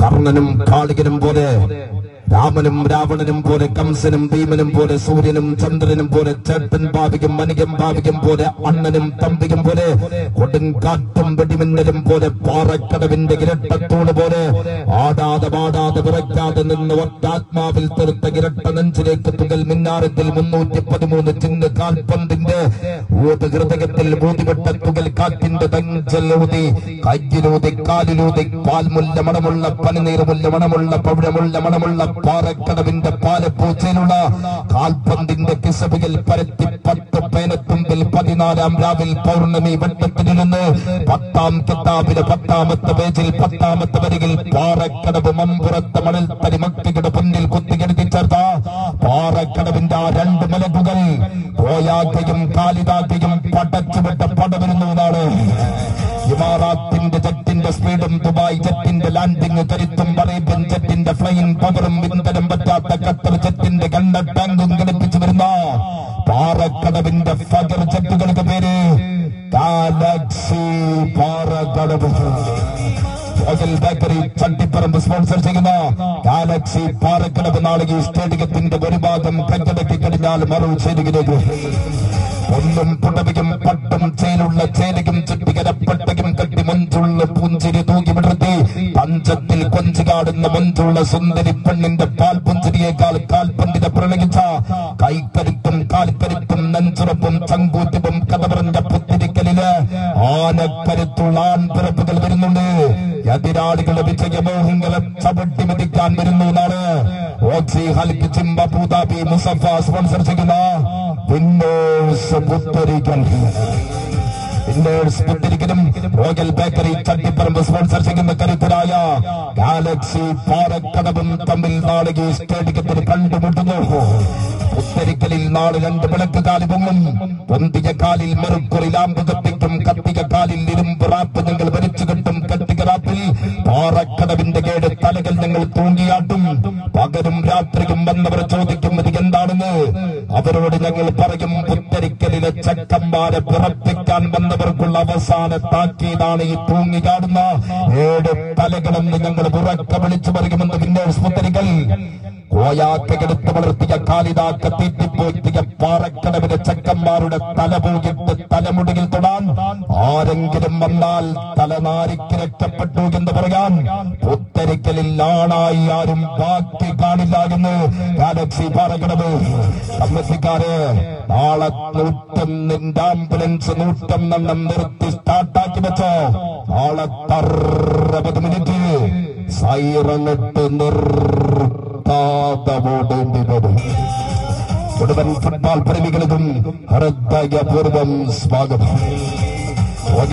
കർണനും കാളികനും പോലെ രാമനും രാവണനും പോലെ കംസനും ഭീമനും പോലെ സൂര്യനും ചന്ദ്രനും പോലെ ചേട്ടൻ ഭാവികം മനികം ഭാവികം പോലെ അണ്ണനും തമ്പികം പോലെ കൊടുങ്കാറ്റും വെടിമിന്നലും പോലെ പാറക്കടവിന്റെ ഇരട്ടത്തോട് പോലെ ആടാതെ പാടാതെ വിറയ്ക്കാതെ നിന്ന് ഒറ്റാത്മാവിൽ തീർത്ത ഇരട്ട നെഞ്ചിലേക്ക് തുകൽ മിന്നാരത്തിൽ മുന്നൂറ്റി പതിമൂന്ന് ചിന്ന് കാൽപന്തിന്റെ ഹൃദയത്തിൽ ഊതിവിട്ട തുകൽ കാറ്റിന്റെ തഞ്ചലൂതി കയ്യിലൂതി കാലിലൂതി പാൽമുല്ല മണമുള്ള പനിനീർമുല്ല മണമുള്ള പവിഴമുള്ള മണമുള്ള പാറക്കടവിന്റെ പാലപ്പൂച്ചയിലുള്ള കാൽപന്തിന്റെ കിസബികൾ പരത്തി പത്ത് പേനത്തുമ്പിൽ പതിനാലാം രാവിൽ പൗർണമി വട്ടത്തിൽ നിന്ന് പത്താം കിതാബിലെ പത്താമത്തെ പേജിൽ പത്താമത്തെ വരികിൽ പാറക്കടവ് മമ്പുറത്തെ മണൽ തരിമക്തിയുടെ പൊന്നിൽ കുത്തികെടുത്തി ചേർത്ത പാറക്കടവിന്റെ ആ രണ്ട് മലകുകൾ കോയാക്കയും കാലിതാക്കയും പടച്ചുവിട്ട പടവരുന്നു എന്നാണ് ഇമാറാത്തിന്റെ ജെറ്റിന്റെ സ്പീഡും ദുബായ് ജെറ്റിന്റെ ലാൻഡിംഗ് കരുത്തും അറേബ്യൻ ജെറ്റിന്റെ ഫ്ലൈയിങ് പവറും വിന്തരം പറ്റാത്ത ഖത്തർ ജെറ്റിന്റെ കണ്ട ടാങ്കും ഘടിപ്പിച്ചു വരുന്ന പാറക്കടവിന്റെ ഫജർ ജെറ്റുകൾക്ക് പേര് Galaxy Parakkadavu. Hotel bakery Chattiparamba sponsor ചെയ്യുന്ന ഗാലക്സി പാറക്കടവ് നാളെ സ്റ്റേഡിയത്തിന്റെ ഒരു ഭാഗം കെട്ടടക്കി കഴിഞ്ഞാൽ മറു ചേരുകിലേക്ക് ഒന്നും പുടവയും പട്ടും ചേലുള്ള ചേലയും ചുറ്റികരപ്പട്ടയും കെട്ടി മഞ്ചുള്ള പൂഞ്ചിരി തൂക്കി വിടർത്തി. പഞ്ചത്തിൽ കൊഞ്ചു കാടുന്ന മഞ്ചുള്ള സുന്ദരി പെണ്ണിന്റെ പാൽ പുഞ്ചിരിയേക്കാൾ കാൽപന്തിനെ പ്രണയിച്ച. കൈക്കരുത്തും കാൽക്കരുത്തും നെഞ്ചുറപ്പും ചങ്കൂറ്റവും കഥ പറഞ്ഞ പുത്തിരിക്കലിൽ ആനക്കരുത്തുള്ള ആൺപിറപ്പുകൾ വരുന്നുണ്ട്. എതിരാളികളെ വിജയമോഹങ്ങളെ ചവിട്ടി മെതിക്കാൻ വരുന്നു എന്നാണ് ഓക്സി ഹൽക്ക് ചിമ്പ പൂതാപി മുസഫ സ്പോൺസർ ചെയ്യുന്ന വിന്നേഴ്സ് പുത്തരിക്കൽ വിന്നേഴ്സ് പുത്തരിക്കലും റോയൽ ബേക്കറി ചട്ടിപ്പറമ്പ് സ്പോൺസർ ചെയ്യുന്ന കരുത്തരായ ഗാലക്സി പാറക്കടവും തമ്മിൽ നാളെ സ്റ്റേഡിയത്തിൽ കണ്ടുമുട്ടുന്നു പുത്തരിക്കലിൽ നാളെ രണ്ട് വിളക്ക് കാലി പൊങ്ങും. പൊന്തിയ കാലിൽ മെറുക്കുറി ലാമ്പ് കത്തിക്കും. കത്തിയ കാലിൽ ഇരുമ്പ് റാപ്പ് നിങ്ങൾ റാപ്പിൽ കേട് തലകൾ ഞങ്ങൾ തൂങ്ങിയാട്ടും. പകരും രാത്രിയും വന്നവർ ചോദിക്കും ഇത് എന്താണെന്ന്? അവരോട് ഞങ്ങൾ പറയും പുത്തരിക്കലിലെ ചക്കന്മാരെ പിറപ്പിക്കാൻ വന്നവർക്കുള്ള അവസാന താക്കീതാണ് ഈ തൂങ്ങിയാടുന്ന. ഏഴ് തലകളെന്ന് ഞങ്ങൾ ഉറക്ക വിളിച്ചു പറയുമെന്ന് വിന്നേഴ്സ് പുത്തരിക്കൽ കോയാക്കകെടുത്ത് വളർത്തിയ കാലിതാക്ക തീറ്റിപ്പോറ്റിയ പാറക്കടവിലെ ചക്കന്മാരുടെ തലപോയിട്ട് തലമുടിയിൽ തൊടാൻ ആരെങ്കിലും വന്നാൽ തലനാരിക്ക് രക്ഷപ്പെട്ടു എന്ന് പറയാൻ ഉത്തരിക്കലിൽ ആണായി ആരും ബാക്കി കാണില്ല എന്ന് ഗാലക്സി പാറക്കടവ് കമ്മറ്റിക്കാര് നാളെ നൂറ്റൊന്നിന്റെ ആംബുലൻസ് നൂറ്റൊന്നെണ്ണം നിർത്തി സ്റ്റാർട്ടാക്കി വെച്ചോ. നാളെ അറുപത് മിനിറ്റ്. സൈറണിട്ട് നിർത്താതെ ഓടേണ്ടി വരും മുഴുവൻ ഫുട്ബോൾ പ്രേമികൾക്കും ഹൃദയപൂർവം സ്വാഗതം.